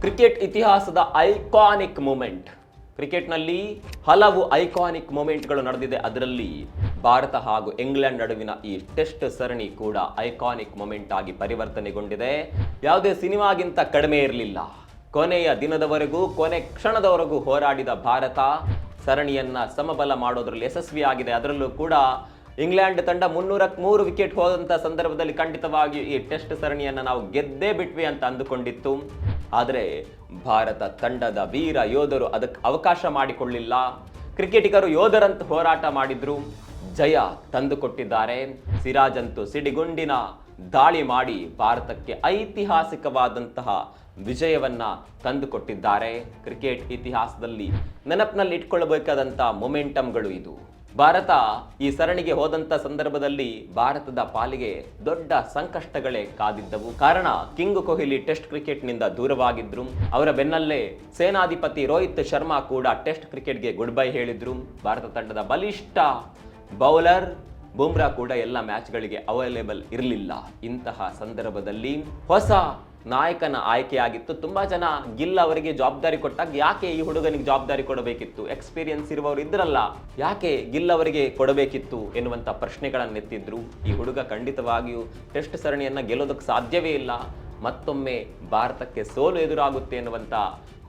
Cricket ಇತಿಹಾಸದ iconic moment. ಕ್ರಿಕೆಟ್ನಲ್ಲಿ ಹಲವು ಐಕಾನಿಕ್ ಮೂಮೆಂಟ್ಗಳು ನಡೆದಿದೆ. ಅದರಲ್ಲಿ ಭಾರತ ಹಾಗೂ ಇಂಗ್ಲೆಂಡ್ ನಡುವಿನ ಈ ಟೆಸ್ಟ್ ಸರಣಿ ಕೂಡ ಐಕಾನಿಕ್ ಮೂಮೆಂಟ್ ಆಗಿ ಪರಿವರ್ತನೆಗೊಂಡಿದೆ. ಯಾವುದೇ ಸಿನಿಮಾಗಿಂತ ಕಡಿಮೆ ಇರಲಿಲ್ಲ. ಕೊನೆಯ ದಿನದವರೆಗೂ, ಕೊನೆ ಕ್ಷಣದವರೆಗೂ ಹೋರಾಡಿದ ಭಾರತ ಸರಣಿಯನ್ನ ಸಮಬಲ ಮಾಡೋದ್ರಲ್ಲಿ ಯಶಸ್ವಿಯಾಗಿದೆ. ಅದರಲ್ಲೂ ಕೂಡ ಇಂಗ್ಲೆಂಡ್ ತಂಡ ಮುನ್ನೂರಕ್ಕೆ ಮೂರು ವಿಕೆಟ್ ಹೋದಂಥ ಸಂದರ್ಭದಲ್ಲಿ ಖಂಡಿತವಾಗಿ ಈ ಟೆಸ್ಟ್ ಸರಣಿಯನ್ನು ನಾವು ಗೆದ್ದೇ ಬಿಟ್ವಿ ಅಂತ ಅಂದುಕೊಂಡಿತ್ತು. ಆದರೆ ಭಾರತ ತಂಡದ ವೀರ ಯೋಧರು ಅದಕ್ಕೆ ಅವಕಾಶ ಮಾಡಿಕೊಳ್ಳಿಲ್ಲ. ಕ್ರಿಕೆಟಿಗರು ಯೋಧರಂತ ಹೋರಾಟ ಮಾಡಿದ್ರು. ಜಯ ತಂದುಕೊಟ್ಟಿದ್ದಾರೆ. ಸಿರಾಜಂತೂ ಸಿಡಿಗುಂಡಿನ ದಾಳಿ ಮಾಡಿ ಭಾರತಕ್ಕೆ ಐತಿಹಾಸಿಕವಾದಂತಹ ವಿಜಯವನ್ನ ತಂದುಕೊಟ್ಟಿದ್ದಾರೆ. ಕ್ರಿಕೆಟ್ ಇತಿಹಾಸದಲ್ಲಿ ನೆನಪಿನಲ್ಲಿ ಇಟ್ಕೊಳ್ಬೇಕಾದಂಥ ಮೊಮೆಂಟಮ್ಗಳು ಇದು. ಭಾರತ ಈ ಸರಣಿಗೆ ಹೋದಂತ ಸಂದರ್ಭದಲ್ಲಿ ಭಾರತದ ಪಾಲಿಗೆ ದೊಡ್ಡ ಸಂಕಷ್ಟಗಳೇ ಕಾದಿದ್ದವು. ಕಾರಣ, ಕಿಂಗ್ ಕೊಹ್ಲಿ ಟೆಸ್ಟ್ ಕ್ರಿಕೆಟ್ನಿಂದ ದೂರವಾಗಿದ್ರು. ಅವರ ಬೆನ್ನಲ್ಲೇ ಸೇನಾಧಿಪತಿ ರೋಹಿತ್ ಶರ್ಮಾ ಕೂಡ ಟೆಸ್ಟ್ ಕ್ರಿಕೆಟ್ಗೆ ಗುಡ್ ಬೈ ಹೇಳಿದ್ರು. ಭಾರತ ತಂಡದ ಬಲಿಷ್ಠ ಬೌಲರ್ ಬುಮ್ರಾ ಕೂಡ ಎಲ್ಲ ಮ್ಯಾಚ್ಗಳಿಗೆ ಅವೈಲೇಬಲ್ ಇರಲಿಲ್ಲ. ಇಂತಹ ಸಂದರ್ಭದಲ್ಲಿ ಹೊಸ ನಾಯಕನ ಆಯ್ಕೆಯಾಗಿತ್ತು. ತುಂಬಾ ಜನ ಗಿಲ್ ಅವರಿಗೆ ಜವಾಬ್ದಾರಿ ಕೊಟ್ಟಾಗ ಯಾಕೆ ಈ ಹುಡುಗನಿಗೆ ಜವಾಬ್ದಾರಿ ಕೊಡಬೇಕಿತ್ತು? ಎಕ್ಸ್ಪೀರಿಯನ್ಸ್ ಇರುವವರು ಇದ್ರಲ್ಲ, ಯಾಕೆ ಗಿಲ್ ಅವರಿಗೆ ಕೊಡಬೇಕಿತ್ತು ಎನ್ನುವಂಥ ಪ್ರಶ್ನೆಗಳನ್ನು ಎತ್ತಿದ್ರು ಈ ಹುಡುಗ ಖಂಡಿತವಾಗಿಯೂ ಟೆಸ್ಟ್ ಸರಣಿಯನ್ನು ಗೆಲ್ಲೋದಕ್ಕೆ ಸಾಧ್ಯವೇ ಇಲ್ಲ. ಮತ್ತೊಮ್ಮೆ ಭಾರತಕ್ಕೆ ಸೋಲು ಎದುರಾಗುತ್ತೆ ಎನ್ನುವಂಥ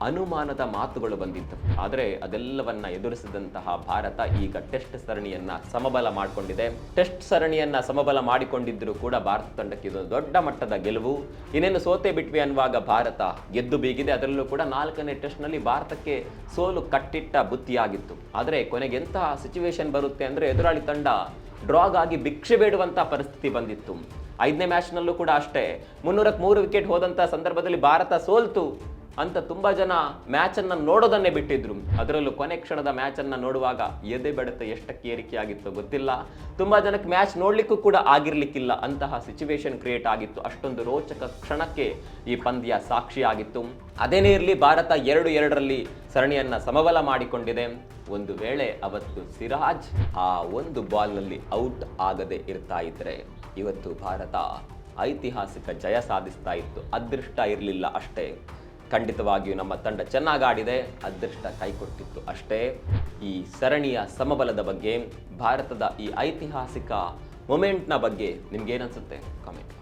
ಅನುಮಾನದ ಮಾತುಗಳು ಬಂದಿತ್ತು ಆದರೆ ಅದೆಲ್ಲವನ್ನ ಎದುರಿಸಿದಂತಹ ಭಾರತ ಈಗ ಟೆಸ್ಟ್ ಸರಣಿಯನ್ನ ಸಮಬಲ ಮಾಡಿಕೊಂಡಿದೆ. ಟೆಸ್ಟ್ ಸರಣಿಯನ್ನ ಸಮಬಲ ಮಾಡಿಕೊಂಡಿದ್ದರೂ ಕೂಡ ಭಾರತ ತಂಡಕ್ಕೆ ಇದು ದೊಡ್ಡ ಮಟ್ಟದ ಗೆಲುವು. ಇನ್ನೇನು ಸೋತೆ ಬಿಟ್ವಿ ಅನ್ನುವಾಗ ಭಾರತ ಗೆದ್ದು ಬೀಗಿದೆ. ಅದರಲ್ಲೂ ಕೂಡ ನಾಲ್ಕನೇ ಟೆಸ್ಟ್ನಲ್ಲಿ ಭಾರತಕ್ಕೆ ಸೋಲು ಕಟ್ಟಿಟ್ಟ ಬುತ್ತಿಯಾಗಿತ್ತು. ಆದರೆ ಕೊನೆಗೆ ಎಂತಹ ಸಿಚುವೇಶನ್ ಬರುತ್ತೆ ಅಂದರೆ ಎದುರಾಳಿ ತಂಡ ಡ್ರಾಗಾಗಿ ಭಿಕ್ಷೆ ಬೇಡುವಂಥ ಪರಿಸ್ಥಿತಿ ಬಂದಿತ್ತು. ಐದನೇ ಮ್ಯಾಚ್ನಲ್ಲೂ ಕೂಡ ಅಷ್ಟೇ. ಮುನ್ನೂರಕ್ಕೆ ಮೂರು ವಿಕೆಟ್ ಹೋದಂಥ ಸಂದರ್ಭದಲ್ಲಿ ಭಾರತ ಸೋಲ್ತು. ಅಂತ ತುಂಬ ಜನ ಮ್ಯಾಚನ್ನು ನೋಡೋದನ್ನೇ ಬಿಟ್ಟಿದ್ರು. ಅದರಲ್ಲೂ ಕೊನೆ ಕ್ಷಣದ ಮ್ಯಾಚನ್ನು ನೋಡುವಾಗ ಎದೆ ಬಡತ ಎಷ್ಟಕ್ಕೆ ಏರಿಕೆಯಾಗಿತ್ತು ಗೊತ್ತಿಲ್ಲ. ತುಂಬಾ ಜನಕ್ಕೆ ಮ್ಯಾಚ್ ನೋಡಲಿಕ್ಕೂ ಕೂಡ ಆಗಿರ್ಲಿಕ್ಕಿಲ್ಲ. ಅಂತಹ ಸಿಚುವೇಶನ್ ಕ್ರಿಯೇಟ್ ಆಗಿತ್ತು. ಅಷ್ಟೊಂದು ರೋಚಕ ಕ್ಷಣಕ್ಕೆ ಈ ಪಂದ್ಯ ಸಾಕ್ಷಿಯಾಗಿತ್ತು. ಅದೇನೇ ಇರಲಿ, ಭಾರತ ಎರಡು ಎರಡರಲ್ಲಿ ಸರಣಿಯನ್ನ ಸಮಬಲ ಮಾಡಿಕೊಂಡಿದೆ. ಒಂದು ವೇಳೆ ಅವತ್ತು ಸಿರಾಜ್ ಆ ಒಂದು ಬಾಲ್ನಲ್ಲಿ ಔಟ್ ಆಗದೆ ಇರ್ತಾ ಇದ್ರೆ, ಇವತ್ತು ಭಾರತ ಐತಿಹಾಸಿಕ ಜಯ ಸಾಧಿಸ್ತಾ ಇತ್ತು. ಅದೃಷ್ಟ ಇರಲಿಲ್ಲ ಅಷ್ಟೇ. ಖಂಡಿತವಾಗಿಯೂ ನಮ್ಮ ತಂಡ ಚೆನ್ನಾಗಿ ಆಡಿದೆ ಅದೃಷ್ಟ ಕೈಕೊಟ್ಟಿತ್ತು ಅಷ್ಟೇ. ಈ ಸರಣಿಯ ಸಮಬಲದ ಬಗ್ಗೆ, ಭಾರತದ ಈ ಐತಿಹಾಸಿಕ ಮೊಮೆಂಟ್ನ ಬಗ್ಗೆ ನಿಮ್ಗೇನನ್ಸುತ್ತೆ ಕಾಮೆಂಟ್